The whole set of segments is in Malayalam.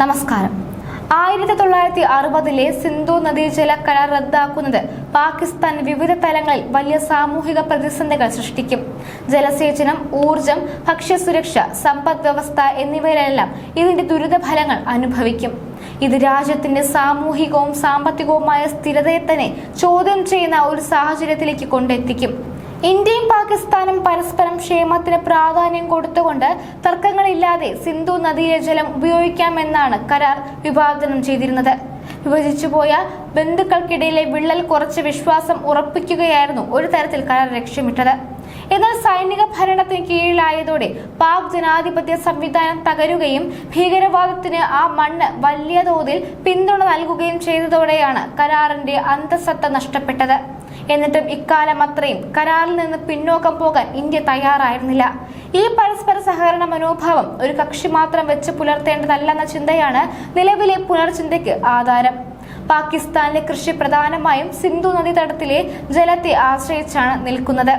നമസ്കാരം. ആയിരത്തി തൊള്ളായിരത്തി അറുപതിലെ സിന്ധു നദീജല കരാർ റദ്ദാക്കുന്നത് പാകിസ്ഥാൻ വിവിധ തലങ്ങളിൽ വലിയ സാമൂഹിക പ്രതിസന്ധികൾ സൃഷ്ടിക്കും. ജലസേചനം ഊർജം ഭക്ഷ്യസുരക്ഷ സമ്പദ് വ്യവസ്ഥ എന്നിവയിലെല്ലാം ഇതിന്റെ ദുരിതഫലങ്ങൾ അനുഭവിക്കും. ഇത് രാജ്യത്തിന്റെ സാമൂഹികവും സാമ്പത്തികവുമായ സ്ഥിരതയെ തന്നെ ചോദ്യം ചെയ്യുന്ന ഒരു സാഹചര്യത്തിലേക്ക് കൊണ്ടെത്തിക്കും. ഇന്ത്യയും പാകിസ്ഥാനും പരസ്പരം ക്ഷേമത്തിന് പ്രാധാന്യം കൊടുത്തുകൊണ്ട് തർക്കങ്ങളില്ലാതെ സിന്ധു നദിയിലെ ജലം ഉപയോഗിക്കാമെന്നാണ് കരാർ വിഭാവനം ചെയ്തിരുന്നത്. വിഭജിച്ചുപോയ ബന്ധുക്കൾക്കിടയിലെ വിള്ളൽ കുറച്ച് വിശ്വാസം ഉറപ്പിക്കുകയായിരുന്നു ഒരു തരത്തിൽ കരാർ ലക്ഷ്യമിട്ടത്. എന്നാൽ സൈനിക ഭരണത്തിന് കീഴിലായതോടെ പാക് ജനാധിപത്യ സംവിധാനം തകരുകയും ഭീകരവാദത്തിന് ആ മണ്ണ് വലിയ തോതിൽ പിന്തുണ നൽകുകയും ചെയ്തതോടെയാണ് കരാറിന്റെ അന്തസത്ത നഷ്ടപ്പെട്ടത്. എന്നിട്ടും ഇക്കാലം അത്രയും കരാറിൽ നിന്ന് പിന്നോക്കം പോകാൻ ഇന്ത്യ തയ്യാറായിരുന്നില്ല. ഈ പരസ്പര സഹകരണ മനോഭാവം ഒരു കക്ഷി മാത്രം വെച്ച് പുലർത്തേണ്ടതല്ലെന്ന ചിന്തയാണ് നിലവിലെ പുനർചിന്തയ്ക്ക് ആധാരം. പാകിസ്ഥാനിലെ കൃഷി പ്രധാനമായും സിന്ധു നദീതടത്തിലെ ജലത്തെ ആശ്രയിച്ചാണ് നിൽക്കുന്നത്.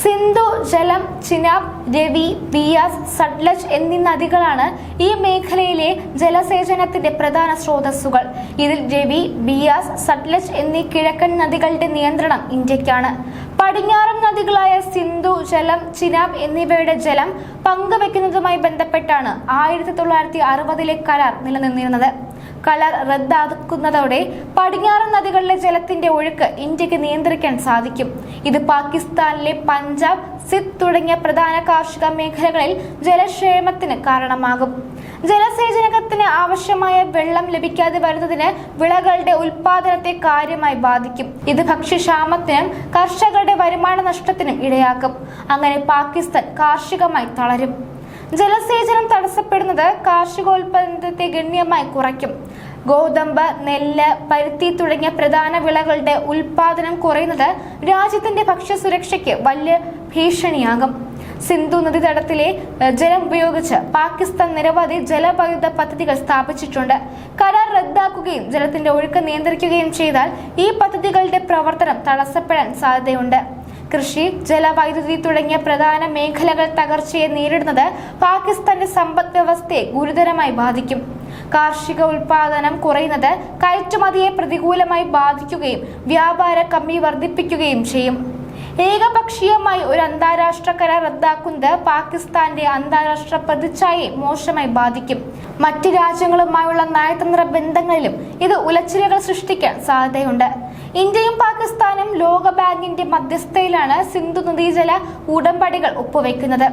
സിന്ധു ജലം ചിനാബ് രവി ബിയാസ് സട്ലജ് എന്നീ നദികളാണ് ഈ മേഖലയിലെ ജലസേചനത്തിന്റെ പ്രധാന സ്രോതസ്സുകൾ. ഇതിൽ രവി ബിയാസ് സട്ലജ് എന്നീ കിഴക്കൻ നദികളുടെ നിയന്ത്രണം ഇന്ത്യക്കാണ്. പടിഞ്ഞാറൻ നദികളായ സിന്ധു ജലം ചിനാബ് എന്നിവയുടെ ജലം പങ്കുവെക്കുന്നതുമായി ബന്ധപ്പെട്ടാണ് ആയിരത്തി തൊള്ളായിരത്തി അറുപതിലെ കരാർ നിലനിന്നിരുന്നത്. കരാർ റദ്ദാക്കുന്നതോടെ പടിഞ്ഞാറൻ നദികളിലെ ജലത്തിന്റെ ഒഴുക്ക് ഇന്ത്യയ്ക്ക് നിയന്ത്രിക്കാൻ സാധിക്കും. ഇത് പാകിസ്ഥാനിലെ പഞ്ചാബ് സിത്ത് തുടങ്ങിയ പ്രധാന കാർഷിക മേഖലകളിൽ ജലക്ഷേമത്തിന് കാരണമാകും. ജലസേചനത്തിന് ആവശ്യമായ വെള്ളം ലഭിക്കാതെ വരുന്നതിന് വിളകളുടെ ഉൽപാദനത്തെ കാര്യമായി ബാധിക്കും. ഇത് ഭക്ഷ്യക്ഷാമത്തിനും കർഷകരുടെ വരുമാന നഷ്ടത്തിനും ഇടയാക്കും. അങ്ങനെ പാകിസ്ഥാൻ കാർഷികമായി തളരും. ജലസേചനം തടസ്സപ്പെടുന്നത് കാർഷികോൽപ്പന്നത്തെ ഗണ്യമായി കുറയ്ക്കും. ഗോതമ്പ് നെല്ല് പരുത്തി തുടങ്ങിയ പ്രധാന വിളകളുടെ ഉൽപാദനം കുറയുന്നത് രാജ്യത്തിന്റെ ഭക്ഷ്യസുരക്ഷയ്ക്ക് വലിയ ഭീഷണിയാകും. സിന്ധു നദീതടത്തിലെ ജലം ഉപയോഗിച്ച് പാകിസ്ഥാൻ നിരവധി ജലവൈദ്യുത പദ്ധതികൾ സ്ഥാപിച്ചിട്ടുണ്ട്. കരാർ റദ്ദാക്കുകയും ജലത്തിന്റെ ഒഴുക്ക് നിയന്ത്രിക്കുകയും ചെയ്താൽ ഈ പദ്ധതികളുടെ പ്രവർത്തനം തടസ്സപ്പെടാൻ സാധ്യതയുണ്ട്. കൃഷി ജലവൈദ്യുതി തുടങ്ങിയ പ്രധാന മേഖലകൾ തകർച്ചയെ നേരിടുന്നത് പാകിസ്ഥാന്റെ സമ്പദ് വ്യവസ്ഥയെ ഗുരുതരമായി ബാധിക്കും. കാർഷിക ഉൽപാദനം കുറയുന്നത് കയറ്റുമതിയെ പ്രതികൂലമായി ബാധിക്കുകയും വ്യാപാര കമ്മി വർദ്ധിപ്പിക്കുകയും ചെയ്യും. ഏകപക്ഷീയമായി ഒരു അന്താരാഷ്ട്ര കരാർ റദ്ദാക്കുന്നത് പാകിസ്ഥാന്റെ അന്താരാഷ്ട്ര പ്രതിച്ഛായയെ മോശമായി ബാധിക്കും. മറ്റ് രാജ്യങ്ങളുമായുള്ള നയതന്ത്ര ബന്ധങ്ങളിലും ഇത് ഉലച്ചിലുകൾ സൃഷ്ടിക്കാൻ സാധ്യതയുണ്ട്. ഇന്ത്യയും പാകിസ്ഥാനും ലോകബാങ്കിന്റെ മധ്യസ്ഥയിലാണ് സിന്ധു നദീജല ഉടമ്പടികൾ ഒപ്പുവെക്കുന്നത്.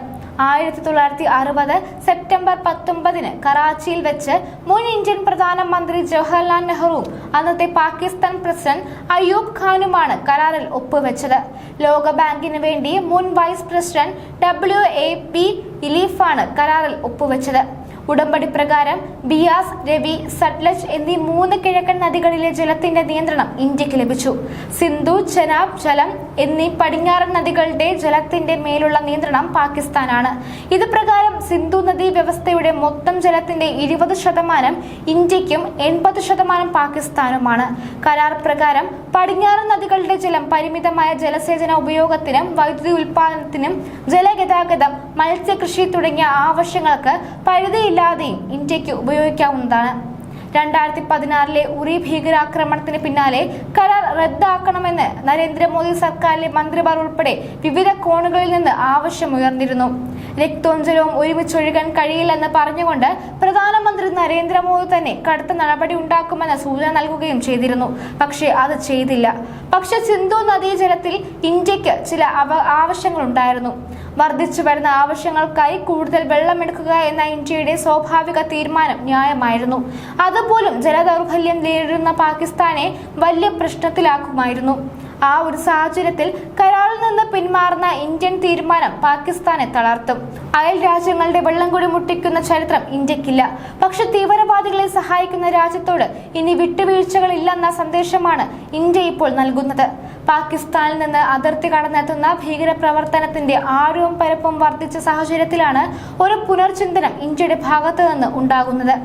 ആയിരത്തി തൊള്ളായിരത്തി അറുപത് സെപ്റ്റംബർ പത്തൊമ്പതിന് കറാച്ചിയിൽ വെച്ച് മുൻ ഇന്ത്യൻ പ്രധാനമന്ത്രി ജവഹർലാൽ നെഹ്റുവും അന്നത്തെ പാകിസ്ഥാൻ പ്രസിഡന്റ് അയ്യൂബ് ഖാനുമാണ് കരാറിൽ ഒപ്പുവെച്ചത്. ലോകബാങ്കിന് വേണ്ടി മുൻ vice president W A P ഇലീഫാണ് കരാറിൽ ഒപ്പുവെച്ചത്. ഉടമ്പടി പ്രകാരം ബിയാസ് രവി സട്ലജ് എന്നീ മൂന്ന് കിഴക്കൻ നദികളിലെ ജലത്തിന്റെ നിയന്ത്രണം ഇന്ത്യയ്ക്ക് ലഭിച്ചു. സിന്ധു ചെനാബ് ജലം എന്നീ പടിഞ്ഞാറൻ നദികളുടെ ജലത്തിന്റെ മേലുള്ള നിയന്ത്രണം പാകിസ്ഥാനാണ്. ഇത് പ്രകാരം സിന്ധു നദീ വ്യവസ്ഥയുടെ മൊത്തം ജലത്തിന്റെ ഇരുപത് ശതമാനം ഇന്ത്യക്കും എൺപത് ശതമാനം പാകിസ്ഥാനുമാണ്. കരാർ പ്രകാരം പടിഞ്ഞാറൻ നദികളുടെ ജലം പരിമിതമായ ജലസേചന ഉപയോഗത്തിനും വൈദ്യുതി ഉൽപാദനത്തിനും ജലഗതാഗതം മത്സ്യകൃഷി തുടങ്ങിയ ആവശ്യങ്ങൾക്ക് പരിധിയില്ലാതെയും ഇന്ത്യയ്ക്ക് ഉപയോഗിക്കാവുന്നതാണ്. രണ്ടായിരത്തി പതിനാറിലെ ഉറി ഭീകരാക്രമണത്തിന് പിന്നാലെ കരാർ റദ്ദാക്കണമെന്ന് നരേന്ദ്രമോദി സർക്കാരിലെ മന്ത്രിമാർ ഉൾപ്പെടെ വിവിധ കോണുകളിൽ നിന്ന് ആവശ്യമുയർന്നിരുന്നു. രക്തോഞ്ജലവും ഒരുമിച്ചൊഴുകാൻ കഴിയില്ലെന്ന് പറഞ്ഞുകൊണ്ട് പ്രധാനമന്ത്രി നരേന്ദ്രമോദി തന്നെ കടുത്ത നടപടി ഉണ്ടാക്കുമെന്ന സൂചന നൽകുകയും ചെയ്തിരുന്നു. പക്ഷേ അത് ചെയ്തില്ല. പക്ഷെ സിന്ധു നദീജലത്തിൽ ഇന്ത്യയ്ക്ക് ചില അവ ആവശ്യങ്ങളുണ്ടായിരുന്നു. വർദ്ധിച്ചു വരുന്ന ആവശ്യങ്ങൾക്കായി കൂടുതൽ വെള്ളമെടുക്കുക എന്ന ഇന്ത്യയുടെ സ്വാഭാവിക തീരുമാനം ന്യായമായിരുന്നു. അതുപോലും ജലദൗർബല്യം നേരിടുന്ന പാകിസ്ഥാനെ വലിയ പ്രശ്നത്തിലാക്കുമായിരുന്നു. ആ ഒരു സാഹചര്യത്തിൽ കരാറിൽ നിന്ന് പിന്മാറുന്ന ഇന്ത്യൻ തീരുമാനം പാകിസ്ഥാനെ തളർത്തും. അയൽ രാജ്യങ്ങളുടെ വെള്ളം കൂടി മുട്ടിക്കുന്ന ചരിത്രം ഇന്ത്യക്കില്ല. പക്ഷെ തീവ്രവാദികളെ സഹായിക്കുന്ന രാജ്യത്തോട് ഇനി വിട്ടുവീഴ്ചകളില്ലെന്ന സന്ദേശമാണ് ഇന്ത്യ ഇപ്പോൾ നൽകുന്നത്. പാകിസ്ഥാനിൽ നിന്ന് അതിർത്തി കടന്നെത്തുന്ന ഭീകരപ്രവർത്തനത്തിന്റെ ആഴവും പരപ്പും വർദ്ധിച്ച സാഹചര്യത്തിലാണ് ഒരു പുനർചിന്തനം ഇന്ത്യയുടെ ഭാഗത്തു നിന്ന് ഉണ്ടാകുന്നത്.